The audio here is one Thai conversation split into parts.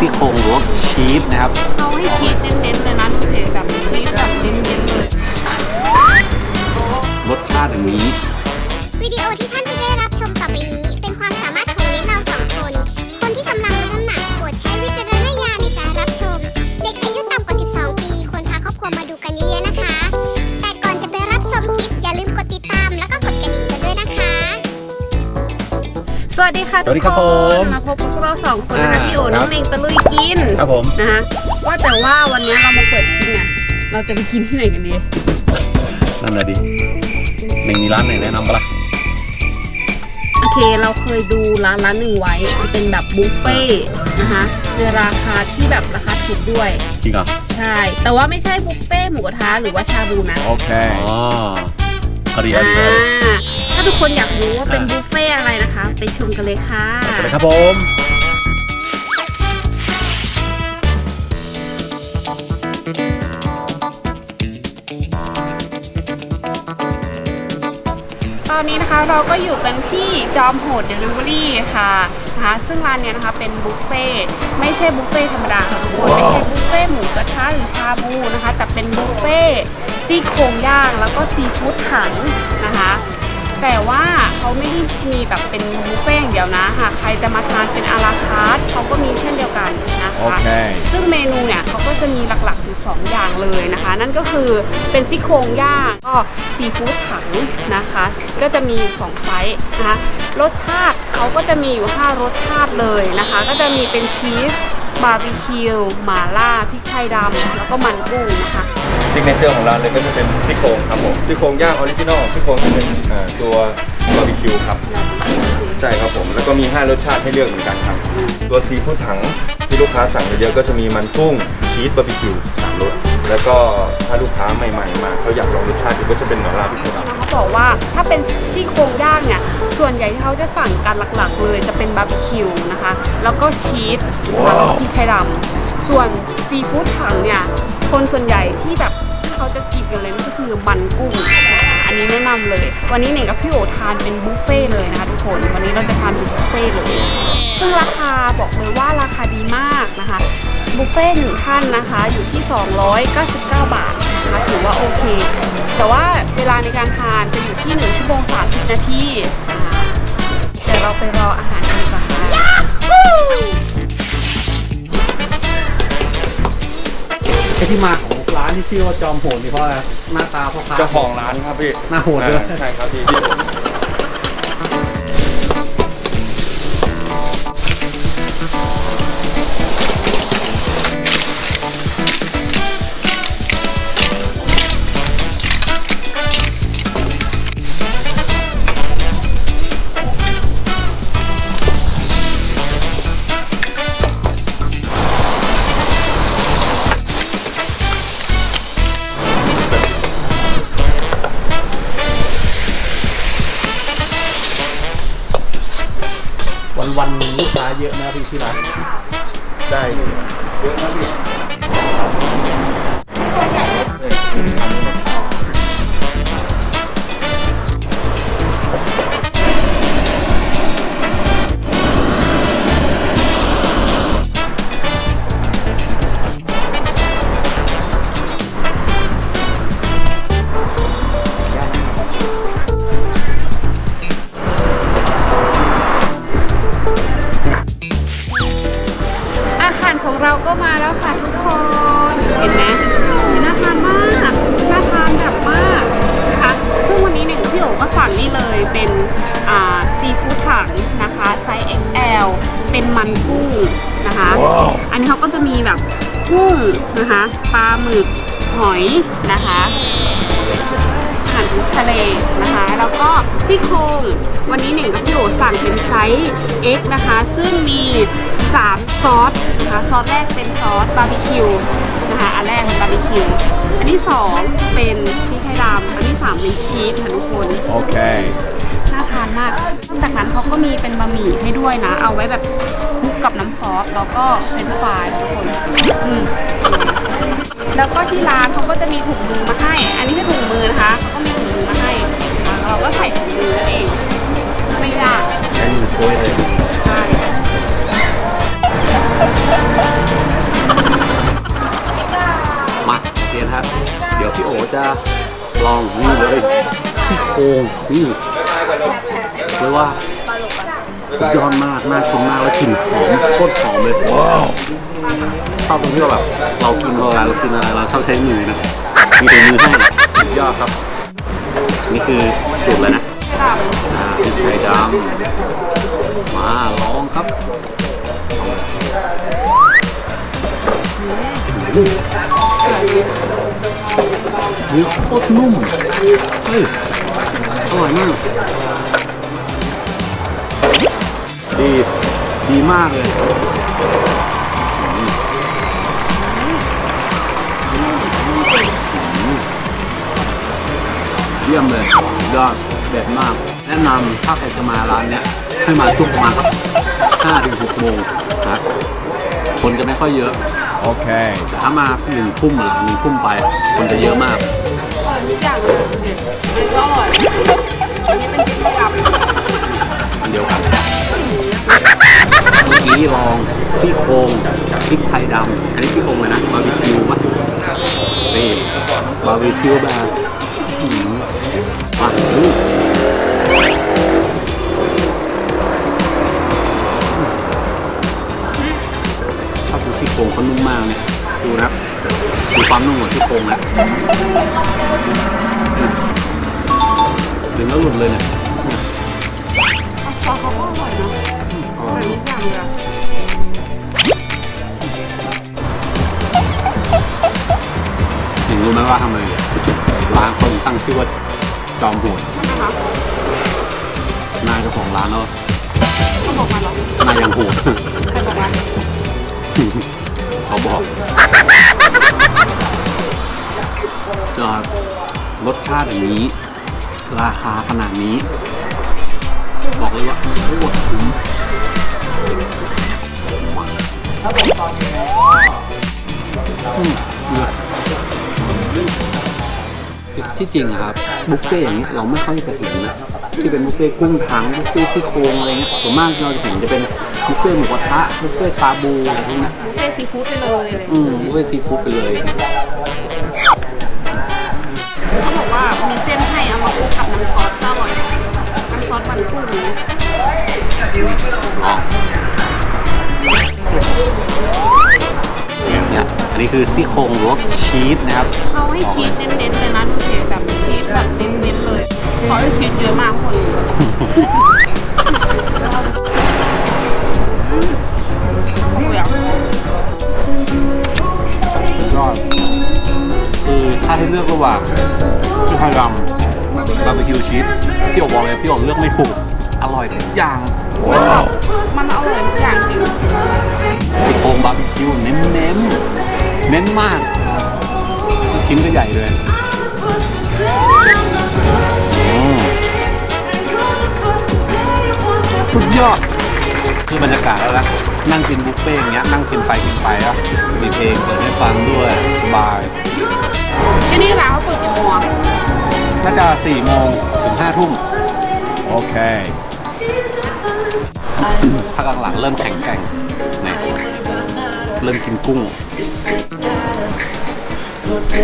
ซี่โครงรสชีสนะครับ สวัสดีค่ะสวัสดีครับทุกผมมาพบกับพวกเราสองคนนะคะอ่าพี่โอครับน้องเน่งตะลุยกินครับผมนะคะว่าแต่ว่าวันนี้เรามาเปิดคลิปเนี่ยเราจะไปกินที่ไหนกันดีนั่นแหละดิหนึ่งมีร้านไหนแนะนำปะล่ะโอเคเราเคยดูร้านร้านหนึ่งไว้มันเป็นแบบบุฟเฟ่ต์นะคะในราคาที่แบบราคาถูกด้วยจริงเหรอใช่ แต่ว่าไม่ใช่บุฟเฟ่ต์หมูกระทะหรือว่าชาบูนะโอเคอ๋อเอาดีเอาอ่าดีเอาดีถ้าทุกคนอยากรู้ว่าเป็นอ่าบุฟเฟ่ต์อะไรนะคะ ไปชมกันเลยค่ะไปเลยครับผมตอนนี้นะคะเราก็อยู่กันที่จอมโหดเดลิเวอรี่ค่ะนะคะซึ่งร้านเนี้ยนะคะเป็นบุฟเฟ่ต์ไม่ใช่บุฟเฟ่ต์ธรรมดาค่ะทุกคนไม่ใช่บุฟเฟ่ต์หมูกระทะหรือชาบูนะคะ แต่เป็นบุฟเฟ่ต์ ซี่โครงย่างแล้วก็ซีฟู้ดถังนะคะ แต่ว่าเขาไม่ได้มีแบบเป็นบุฟเฟ่ต์อย่างเดียวนะหากใครจะมาทานเป็นอาราคาร์ทเขาก็มีเช่นเดียวกันนะคะโอเคซึ่งเมนูเนี่ยเขาก็จะมีหลักๆอยู่2อย่างเลยนะคะ นั่นก็คือเป็นซี่โครงย่างก็ซีฟู้ดถังนะคะ ก็จะมีอยู่2ไซส์นะคะรสชาติเขาก็จะมีอยู่ 5 รสชาติเลยนะคะ ก็จะมีเป็นชีสบาร์บีคิวหม่าล่าพริกไทยดำแล้วก็มันกุ้งนะคะ ซิกเนเจอร์ของร้านเลยก็จะเป็นซี่โครงครับผมซี่โครงย่างออริจินอลซี่โครงจะเป็นอ่าตัวบาร์บีคิวครับ ใช่ครับผม แล้วก็มี 5 รสชาติให้เลือกเหมือนกันครับ ตัวซีฟู้ดถังที่ลูกค้าสั่งเยอะๆก็จะมีมันกุ้งชีสบาร์บีคิวสามรสแล้วก็ถ้าลูกค้าใหม่ๆมาเขาอยากลองรสชาติดูก็จะเป็นหม่าล่าพริกไทยดำเขาบอกว่าถ้าเป็นซี่โครงย่างเนี่ย ส่วนใหญ่ที่เขาจะสั่งกันหลักๆ เลยจะเป็นบาร์บีคิวนะคะ แล้วก็ชีสนะคะแล้วก็พริกไทยดำส่วนซีฟู้ดถังเนี่ย คนส่วนใหญ่ที่แบบที่เขาจะกินกันเลยก็คือมันกุ้งนะคะอันนี้แนะนำเลย วันนี้เน่งกับพี่โอทานเป็นบุฟเฟ่ต์เลยนะคะทุกคนวันนี้เราจะทานเป็นบุฟเฟ่ต์เลย ซึ่งราคาบอกเลยว่าราคาดีมากนะคะบุฟเฟ่ต์หนึ่งท่านนะคะอยู่ที่ 299 บาทนะคะถือว่าโอเค แต่ว่าเวลาในการทานจะอยู่ที่1ชั่วโมง30 นาทีอ่าเดี๋ยวเราไปรออาหารกันดีกว่าค่ะ อที่มาของร้านที่ชื่อว่าจอมโหดนี่เพราะอะไรหน้าตาพ่อค้าเจ้าของร้านครับพี่หน้าโหดด้วยอ่าใช่ครับพี่พี่โห วันวันๆลูกค้าเยอะนะพี่ที่ร้านได้พี่เยอะครับพี่ เป็นมันกุ้งนะคะ อันนี้เขาก็จะมีแบบกุ้งนะคะปลาหมึกหอยนะคะอาหารทะเลนะคะ แล้วก็ซี่โครงวันนี้หนึ่งกับพี่โอสั่งเป็นไซส์ X นะคะ ซึ่งมี 3 ซอสนะคะซอสแรกเป็นซอสบาร์บีคิวนะคะอันแรกเป็นบาร์บีคิวอันที่ 2 เป็นพริกไทยดำอันที่ 3 เป็นชีสค่ะทุกคน โอเค น่าทานมากนอก จากนั้นเขาก็มีเป็นบะหมี่ให้ด้วยนะ เอาไว้แบบกับน้ำซอสแล้วก็เป็นฟรายทุกคนอืมแล้วก็ที่ร้านเขาก็จะมีถุงมือมาให้ อันนี้คือถุงมือนะคะเขาก็มีถุงมือมาให้นะคะเราก็ใส่ถุงมือนั่นเองไม่ยากใช้ยเลยใช่มาเรียนครับ เดี๋ยวพี่โอจะลองนี่เลยซี่โครงนี่ เรียว่าสุดยอดมากน่ากินมากแล้วกลิ่นหอมโคตรหอมเลยว้าวชอบตรงที่ว่าแบบเรากินเวลาเรากินอะไรเราชอบใช้มือนะมีแต่มือให้สุดยอดครับ นี่คือสูตรเลยนะค่ะอ่าพริกไทยดำมาลองครับนี่โคตรนุ่มเฮ้ยอร่อยมาก ดีดีมากเลยเยี่ยมเลยยอดเด็ดมาก แนะนำถ้าใครจะมาร้านเนี้ยให้มาช่วงประมาณห้าถึงหกโมงนะคนจะไม่ค่อยเยอะ โอเค แต่ถ้ามาหนึ่งทุ่มหลังหนึ่งทุ่มไป คนจะเยอะมากอร่อยทุกอย่างเลยมันก็อร่อยอันนี้เป็นพริก ครงพริกไทยดำอันนี้ซี่โครงเลยนะบาร์บีคิวป่ะนี่บาร์บีคิวแบบอื้อหือมาดูถ้าดูซี่โครงเขานุ่มมากเนี่ยดูนะดูความนุ่มของซี่โครงนะถึงแล้วหลุดเลยเนี่ยซอสเขาก็อร่อยนะอร่อยทุกอย่างเลย รู้ไหมว่าทำไมร้านคนตั้งชื่อว่าจอมโหดนะคะนายเจ้าของร้านเนาะเขาบอกมาเหรอนายยังโหดใครบอกมาเขาบอกจะรสชาติอย่างนี้ ราคาขนาดนี้ บอกเลยว่าโคตรคุ้มอืมเลือด ที่จริงอะครับบุฟเฟ่ต์อย่างนี้เราไม่ค่อยจะเห็นนะที่เป็นบุฟเฟ่ต์กุ้งถังบุฟเฟ่ต์ซี่โครงอะไรเงี้ยส่วนมากเราจะเห็นจะเป็นบุฟเฟ่ต์หมูกระทะบุฟเฟ่ต์ชาบูอะไรพวกเนี้ยบุฟเฟ่ต์ซีฟู้ดไปเลยอะไรอย่างอืเลยมบุฟเฟ่ต์ซีฟู้ดไปเลย เขาบอกว่ามีเส้นให้เอามาคลุกกับน้ำซอสก็อร่อยน้ำซอสมันกุ้งอย่างนี้อ๋อเนี่ยอั นนี้คือซี่โครงรสชีสนะครับเขาให้ชีสเน้นๆเลยนะดูสิแบบชีสแบบเน้นๆเลยเขาให้ชีสเยอะมากคนโอ้ยอะยอดคือถ้าให้เลือกระหว่างพริกไทยดำบาร์บีคิวชีสพี่โอบอกเลยพี่โอเลือกไม่ถูกอร่อยทุกอย่างว้าวมันอร่อยทุกอย่างจริงซี่โครงบาร์บีคิวเน้นเน้นๆ เน้นมาก ชิ้นก็ใหญ่เลยอืมสุดยอดคือบรรยากาศแล้วนะนั่งกินบุฟเฟ่ต์อย่างเงี้ยนั่งกินไปกินไปอะมีเพลงเปิดให้ฟังด้วยสบายที่นี่ร้านเขาเปิดกี่โมงอะน่าจะสี่โมงถึงห้าทุ่มโอเคถ้ากลางหลังเริ่มแข็งแกร่ง เริ่มกินกุ้ง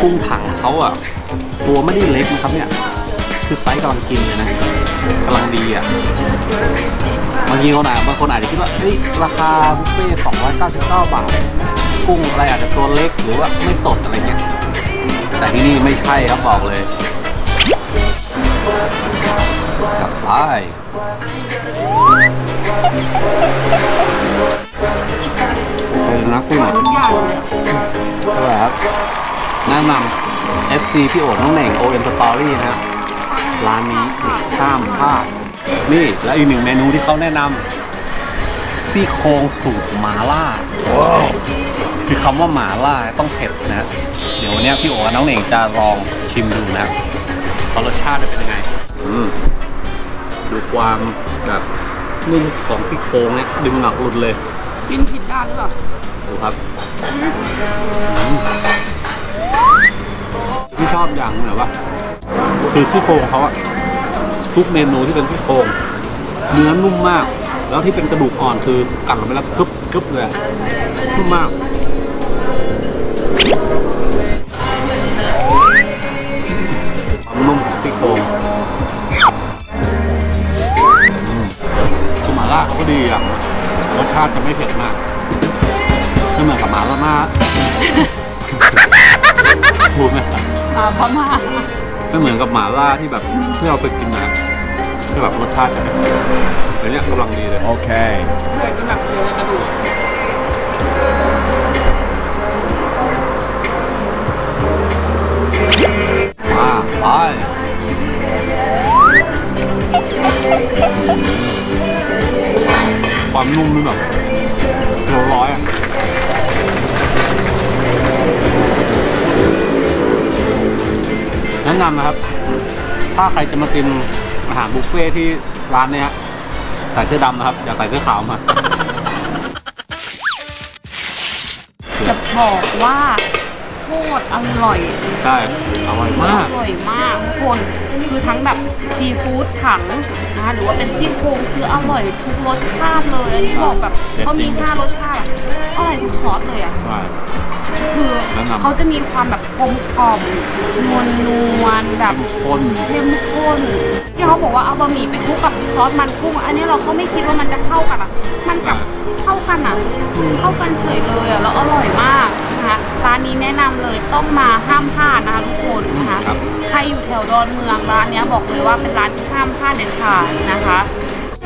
กุ้งถังเขาอะ ตัวไม่ได้เล็กนะครับเนี่ย คือไซส์กำลังกินเลยนะกำลังดีอะบางทีคนอาจบางคนอาจจะคิดว่าเฮ้ยราคาบุฟเฟ่299บาท กุ้งอะไรอาจจะตัวเล็กหรือว่าไม่สดอะไรเงี้ยแต่ที่นี่ไม่ใช่ครับบอกเลยกลับไป เคนะกุ้งอะทุกอย่างเลยใช่ครับแนะนำ FC พี่โอ๋น้องเหน่ง OM Story นะครับร้านนี้ห้ามพลาดนี่และอีกหนึ่งเมนูที่เขาแนะนำซี่โครงสูตรหมาล่าว้าวคือคำว่าหมาล่าต้องเผ็ดนะ เดี๋ยววันนี้พี่โอ๋กับน้องเหน่งจะลองชิมดูนะครับว่ารสชาติจะเป็นยังไงอืมดูความแบบนุ่มของซี่โครงเนี่ยดึงหนักหลุดเลย กินผิดด้านหรือเปล่าดูครับที่ชอบอย่างเหรอวะคือที่โครงเขาอะทุกเมนูที่เป็นที่โครงเนื้อนุ่มมาก แล้วที่เป็นกระดูกอ่อนคือกัดลงไปแล้วกรึบกรึบเลยนุ่มมากความนุ่มของที่โครงคืมาล่าเขาก็ดีอะ รสชาติจะไม่เผ็ดมากไม่เหมือนกับหมาล่ามาพูดไหมอ่าพม่าไม่เหมือนกับหมาล่าที่แบบที่เราไปกินนะที่แบบรสชาติจะเผ็ดแต่เนี้ยกำลังดีเลยโอเคเผ็ดจนแบบเยอะกระดูกมาไป ความนุ่มนี่แบบร้อยอะแนะนำนะครับ ถ้าใครจะมากินอาหารบุฟเฟ่ที่ร้านเนี้ยใส่เสื้อดำนะครับ อย่าใส่เสื้อขาวมา จะบอกว่า คตรอร่อยใช่อร่อยมาก อร่อยมากทุกคนคือทั้งแบบซีฟู้ดถังนะคะหรือว่าเป็นซี่โครงคืออร่อยทุกรสชาติเลยอันนี้บอกแบบเขามีห้ารสชาติอะอร่อยทุกซอสเลยอะใช่คือแนะนำเขาจะมีความแบบกลมกล่อมนวลนวลๆแบบคนเข้มข้นที่เขาบอกว่าเอาบะหมี่ไปคลุกกับซอสมันกุ้ง อันนี้เราก็ไม่คิดว่ามันจะเข้ากันอะมันกับเข้ากันอะเข้ากันเฉยเลยอะแล้วอร่อยมาก นะคะร้านนี้แนะนำเลยต้องมาห้ามพลาดนะคะทุกคนนะคะครับ ใครอยู่แถวดอนเมืองร้านเนี้ยบอกเลยว่าเป็นร้านที่ห้ามพลาดเด็ดขาดนะคะ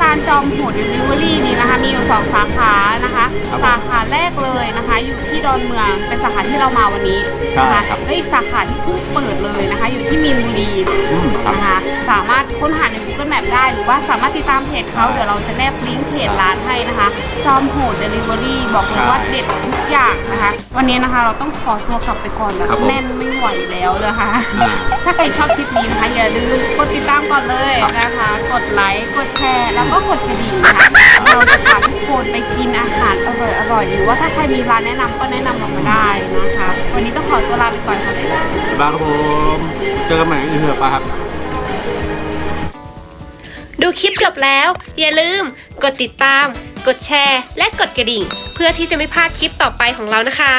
ร้านจอมโหดเดลิเวอรี่นี้นะคะมีอยู่สองสาขานะคะครับผมสาขาแรกเลยนะคะ อยู่ที่ดอนเมืองเป็นสาขาที่เรามาวันนี้นะคะใช่ครับ และอีกสาขาที่เพิ่งเปิดเลยนะคะ อยู่ที่มีนบุรี อืมครับ นะคะสามารถค้นหาใน Google Map ได้ หรือว่าสามารถติดตามเพจเขาใช่เดี๋ยวเราจะแนบลิงก์เพจร้านให้นะคะ จอมโหดเดลิเวอรี่บอกเลยใช่ว่าเด็ดทุกอย่างนะคะ วันนี้นะคะเราต้องขอตัวกลับไปก่อนแบบครับผมแน่นไม่ไหวแล้วเลยค่ะ อ่า ถ้าใครชอบคลิปนี้นะคะอย่าลืมกดติดตามก่อนเลยนะคะ กดไลค์กดแชร์แล้วก็กดกระดิ่งนะคะเราจะพาทุกคนไปกินอาหารอร่อยๆหรือว่าถ้าใครมีร้านแนะนำก็แนะนำเรามาได้นะคะ วันนี้ต้องขอตัวลาไปก่อนค่ะ บ๊ายบายครับผม เจอกันใหม่อีกเถอะไปครับ ดูคลิปจบแล้ว อย่าลืม กดติดตาม กดแชร์ และกดกระดิ่ง เพื่อที่จะไม่พลาดคลิปต่อไปของเรานะคะ